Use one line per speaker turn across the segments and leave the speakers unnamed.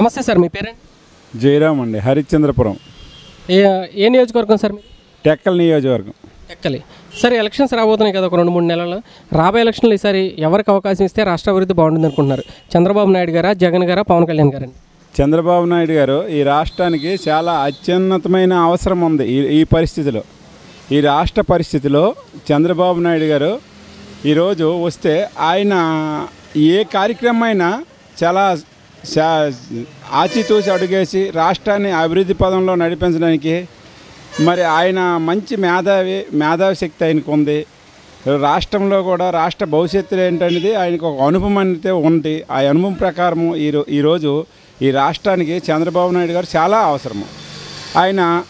నమస్తే సార్ మీ పేరెంట్
జయరామ్ అండి హరిశ్చంద్రపురం.
ఏ ఏ నియోజకవర్గం సార్ మీ
టెక్కల్ నియోజకవర్గం.
ఎక్కలి సరే ఎలక్షన్స్ రాబోతున్నాయి కదా ఒక రెండు మూడు నెలలు. రాబోయే ఎలక్షన్లు ఈసారి ఎవరికి అవకాశం ఇస్తే రాష్ట్ర అభివృద్ధి బాగుంటుంది అనుకుంటున్నారు. చంద్రబాబు నాయుడు గారా జగన్ గారా పవన్ కళ్యాణ్ గారండి?
చంద్రబాబు నాయుడు గారు ఈ రాష్ట్రానికి చాలా అత్యున్నతమైన అవసరం ఉంది ఈ ఈ పరిస్థితిలో. ఈ రాష్ట్ర పరిస్థితిలో చంద్రబాబు నాయుడు గారు ఈరోజు వస్తే ఆయన ఏ కార్యక్రమం అయినా చాలా శా- ఆచితూచి అడుగేసి రాష్ట్రాన్ని అభివృద్ధి పదంలో నడిపించడానికి మరి ఆయన మంచి మేధావి మేధావి శక్తి ఆయనకు ఉంది. రాష్ట్రంలో కూడా రాష్ట్ర భవిష్యత్తు ఏంటనేది ఆయనకు ఒక అనుభవం అనేది ఉంది. ఆ అనుభవం ప్రకారము ఈరో ఈరోజు ఈ రాష్ట్రానికి చంద్రబాబు నాయుడు గారు చాలా అవసరము. ఆయన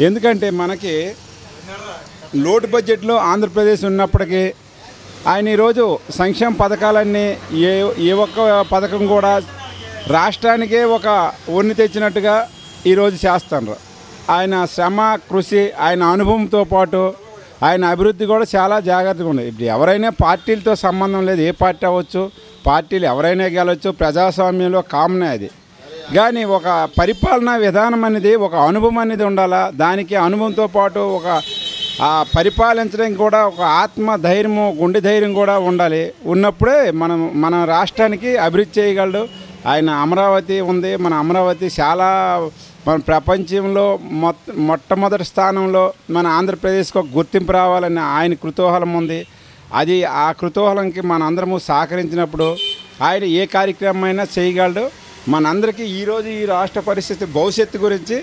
ఎందుకంటే మనకి లోటు బడ్జెట్లో ఆంధ్రప్రదేశ్ ఉన్నప్పటికీ ఆయన ఈరోజు సంక్షేమ పథకాలన్నీ ఏ ఏ ఒక్క పథకం కూడా రాష్ట్రానికే ఒక ఉన్ని తెచ్చినట్టుగా ఈరోజు చేస్తున్నారు ఆయన శ్రమ కృషి ఆయన అనుభవంతో పాటు ఆయన అభివృద్ధి కూడా చాలా జాగ్రత్తగా ఉంది. ఇప్పుడు ఎవరైనా పార్టీలతో సంబంధం లేదు ఏ పార్టీ అవ్వచ్చు పార్టీలు ఎవరైనా గెలవచ్చు ప్రజాస్వామ్యంలో కామనే అది. కానీ ఒక పరిపాలనా విధానం అనేది ఒక అనుభవం అనేది ఉండాలా? దానికి అనుభవంతో పాటు ఒక ఆ పరిపాలించడానికి కూడా ఒక ఆత్మ ధైర్యము గుండె ధైర్యం కూడా ఉండాలి. ఉన్నప్పుడే మనం మన రాష్ట్రానికి అభివృద్ధి చేయగలడు. ఆయన అమరావతి ఉంది. మన అమరావతి చాలా మన ప్రపంచంలో మొత్త మొట్టమొదటి స్థానంలో మన ఆంధ్రప్రదేశ్కి ఒక గుర్తింపు రావాలని ఆయన కృతూహలం ఉంది. అది ఆ కృతూహలంకి మనందరము సహకరించినప్పుడు ఆయన ఏ కార్యక్రమం అయినా చేయగలడు. మనందరికీ ఈరోజు ఈ రాష్ట్ర పరిస్థితి భవిష్యత్తు గురించి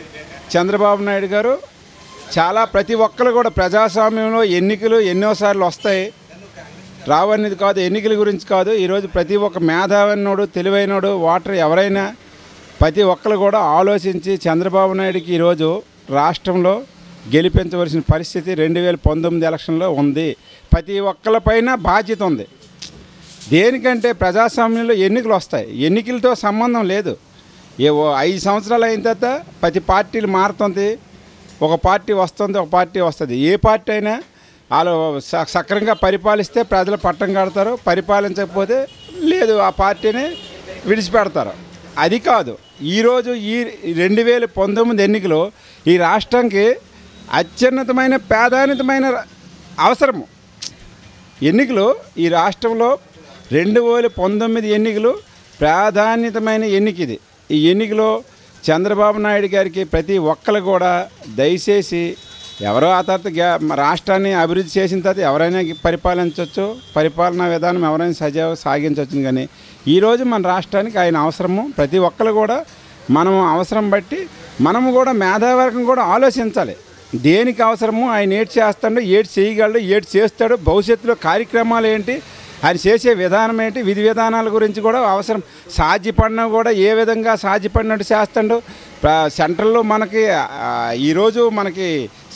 చంద్రబాబు నాయుడు గారు చాలా ప్రతి ఒక్కరు కూడా ప్రజాస్వామ్యంలో ఎన్నికలు ఎన్నోసార్లు వస్తాయి. రావనేది కాదు ఎన్నికల గురించి కాదు. ఈరోజు ప్రతి ఒక్క మేధావినోడు తెలివైనోడు ఓటర్ ఎవరైనా ప్రతి ఒక్కరు కూడా ఆలోచించి చంద్రబాబు నాయుడుకి ఈరోజు రాష్ట్రంలో గెలిపించవలసిన పరిస్థితి రెండు వేల పంతొమ్మిది ఎలక్షన్లో ఉంది. ప్రతి ఒక్కరిపైన బాధ్యత ఉంది. దేనికంటే ప్రజాస్వామ్యంలో ఎన్నికలు వస్తాయి. ఎన్నికలతో సంబంధం లేదు. ఏ ఓ ఐదు సంవత్సరాలు అయిన తర్వాత ప్రతి పార్టీలు మారుతుంది. ఒక పార్టీ వస్తుంది ఒక పార్టీ వస్తుంది. ఏ పార్టీ అయినా వాళ్ళు స- పరిపాలిస్తే ప్రజలు పట్టం కడతారు పరిపాలించకపోతే లేదు ఆ పార్టీని విడిచిపెడతారు. అది కాదు. ఈరోజు ఈ రెండు వేల పంతొమ్మిది ఎన్నికలు ఈ రాష్ట్రానికి అత్యున్నతమైన ప్రాధాన్యతమైన అవసరము. ఎన్నికలు ఈ రాష్ట్రంలో రెండు వేల పంతొమ్మిది ఎన్నికలు ప్రాధాన్యతమైన ఎన్నిక ఇది. ఈ ఎన్నికలో చంద్రబాబు నాయుడు గారికి ప్రతి ఒక్కరు కూడా దయచేసి ఎవరో ఆ తర్వాత గ్యా- రాష్ట్రాన్ని అభివృద్ధి చేసిన తర్వాత ఎవరైనా పరిపాలించవచ్చు పరిపాలనా విధానం ఎవరైనా సజావ సాగించవచ్చు కానీ ఈరోజు మన రాష్ట్రానికి ఆయన అవసరము. ప్రతి ఒక్కరు కూడా మనం అవసరం బట్టి మనము కూడా మేధావర్గం కూడా ఆలోచించాలి. దేనికి అవసరము ఆయన ఏటి చేస్తాడో ఏటి చేయగలడు ఏటి చేస్తాడో భవిష్యత్తులో కార్యక్రమాలు ఏంటి ఆయన చేసే విధానం ఏంటి? విధి విధానాల గురించి కూడా అవసరం. సాధ్యపడిన కూడా ఏ విధంగా సాధ్యపడినట్టు చేస్తాడు? సెంట్రల్లో మనకి ఈరోజు మనకి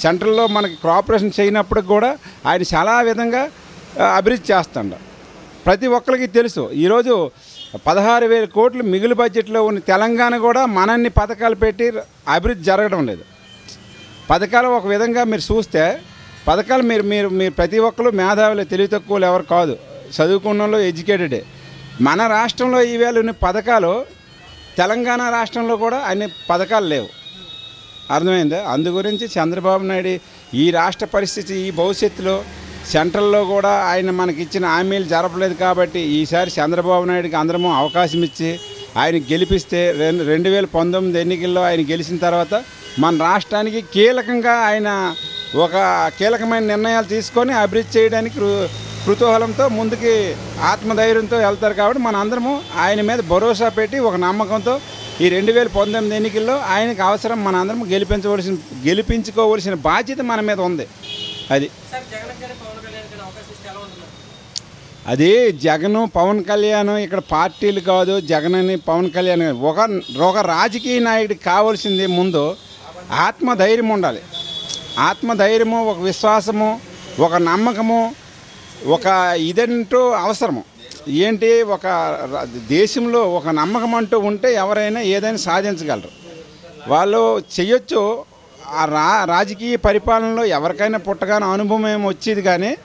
సెంట్రల్లో మనకి కోఆపరేషన్ చేయనప్పుడు కూడా ఆయన చాలా విధంగా అభివృద్ధి చేస్తాడు. ప్రతి ఒక్కరికి తెలుసు. ఈరోజు పదహారు వేల కోట్లు మిగులు బడ్జెట్లో ఉన్న తెలంగాణ కూడా మనన్ని పథకాలు పెట్టి అభివృద్ధి జరగడం లేదు. పథకాలు ఒక విధంగా మీరు చూస్తే పథకాలు మీరు మీరు మీరు ప్రతి ఒక్కరు మేధావులు తెలివి తక్కువలు ఎవరు కాదు. చదువుకున్న ఎడ్యుకేటెడే. మన రాష్ట్రంలో ఈవేళ ఉన్న పథకాలు తెలంగాణ రాష్ట్రంలో కూడా అన్ని పథకాలు లేవు. అర్థమైందా? అందు గురించి చంద్రబాబు నాయుడు ఈ రాష్ట్ర పరిస్థితి ఈ భవిష్యత్తులో సెంట్రల్లో కూడా ఆయన మనకి ఇచ్చిన హామీలు జరపలేదు కాబట్టి ఈసారి చంద్రబాబు నాయుడుకి అందరము అవకాశం ఇచ్చి ఆయన గెలిపిస్తే రెండు రెండు వేల పంతొమ్మిది ఎన్నికల్లో ఆయన గెలిచిన తర్వాత మన రాష్ట్రానికి కీలకంగా ఆయన ఒక కీలకమైన నిర్ణయాలు తీసుకొని అభివృద్ధి చేయడానికి కృతూహలంతో ముందుకి ఆత్మధైర్యంతో వెళ్తారు కాబట్టి మన అందరము ఆయన మీద భరోసా పెట్టి ఒక నమ్మకంతో ఈ రెండు వేల పంతొమ్మిది ఎన్నికల్లో ఆయనకు అవసరం మన అందరం గెలిపించవలసిన గెలిపించుకోవలసిన బాధ్యత మన మీద ఉంది. అది. అది జగన్ పవన్ కళ్యాణ్ ఇక్కడ పార్టీలు కాదు జగన్ అని పవన్ కళ్యాణ్. ఒక ఒక రాజకీయ నాయకుడికి కావాల్సింది ముందు ఆత్మధైర్యం ఉండాలి. ఆత్మధైర్యము ఒక విశ్వాసము ఒక నమ్మకము ఒక ఇదంటూ అవసరము. ఏంటి? ఒక దేశంలో ఒక నమ్మకం అంటూ ఉంటే ఎవరైనా ఏదైనా సాధించగలరు. వాళ్ళు చేయొచ్చు ఆ రా రాజకీయ పరిపాలనలో ఎవరికైనా పుట్టగానే అనుభవం ఏమి వచ్చేది కానీ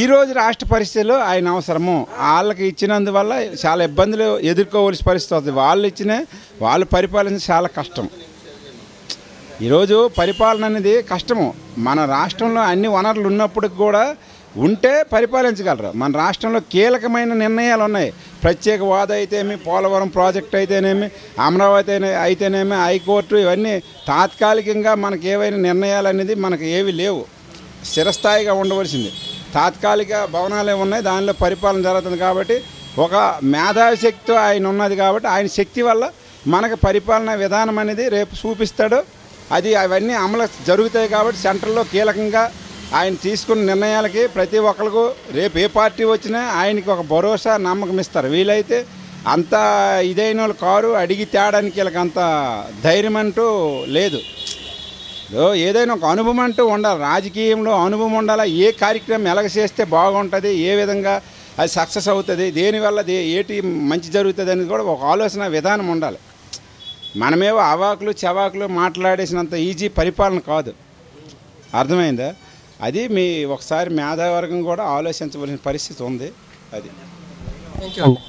ఈ రోజు రాష్ట్ర పరిస్థితుల్లో ఆయన అవసరము. వాళ్ళకి ఇచ్చినందువల్ల చాలా ఇబ్బందులు ఎదుర్కోవలసిన పరిస్థితి వస్తుంది. వాళ్ళు ఇచ్చిన వాళ్ళు పరిపాలించడం చాలా కష్టం. ఈరోజు పరిపాలన అనేది కష్టము. మన రాష్ట్రంలో అన్ని వనరులు ఉన్నప్పటికి కూడా ఉంటే పరిపాలించగలరు. మన రాష్ట్రంలో కీలకమైన నిర్ణయాలు ఉన్నాయి. ప్రత్యేక వాద అయితేమి పోలవరం ప్రాజెక్ట్ అయితేనేమి అమరావతి అయితేనేమి హైకోర్టు ఇవన్నీ తాత్కాలికంగా మనకి ఏవైనా నిర్ణయాలు అనేది మనకు ఏవి లేవు. స్థిరస్థాయిగా ఉండవలసింది. తాత్కాలిక భవనాలే ఉన్నాయి? దానిలో పరిపాలన జరుగుతుంది కాబట్టి ఒక మేధావిశక్తితో ఆయన ఉన్నది కాబట్టి ఆయన శక్తి వల్ల మనకు పరిపాలన విధానం అనేది రేపు చూపిస్తాడు. అది అవన్నీ అమలు జరుగుతాయి కాబట్టి సెంట్రల్లో కీలకంగా ఆయన తీసుకున్న నిర్ణయాలకి ప్రతి ఒక్కరికి రేపు ఏ పార్టీ వచ్చినా ఆయనకి ఒక భరోసా నమ్మకం ఇస్తారు. వీలైతే అంత ఇదైన వాళ్ళు కారు అడిగి తేడానికి వీళ్ళకి అంత ధైర్యం అంటూ లేదు. ఏదైనా ఒక అనుభవం అంటూ ఉండాలి. రాజకీయంలో అనుభవం ఉండాలి? ఏ కార్యక్రమం ఎలాగ చేస్తే బాగుంటుంది? ఏ విధంగా అది సక్సెస్ అవుతుంది? దేనివల్ల ఏటి మంచి జరుగుతుంది అనేది కూడా ఒక ఆలోచన విధానం ఉండాలి. మనమేవో అవాకులు చవాకులు మాట్లాడేసినంత ఈజీ పరిపాలన కాదు. అర్థమైందా? అది మీ ఒకసారి మేధావర్గం కూడా ఆలోచించవలసిన పరిస్థితి ఉంది. అది.
థ్యాంక్ యూ అండి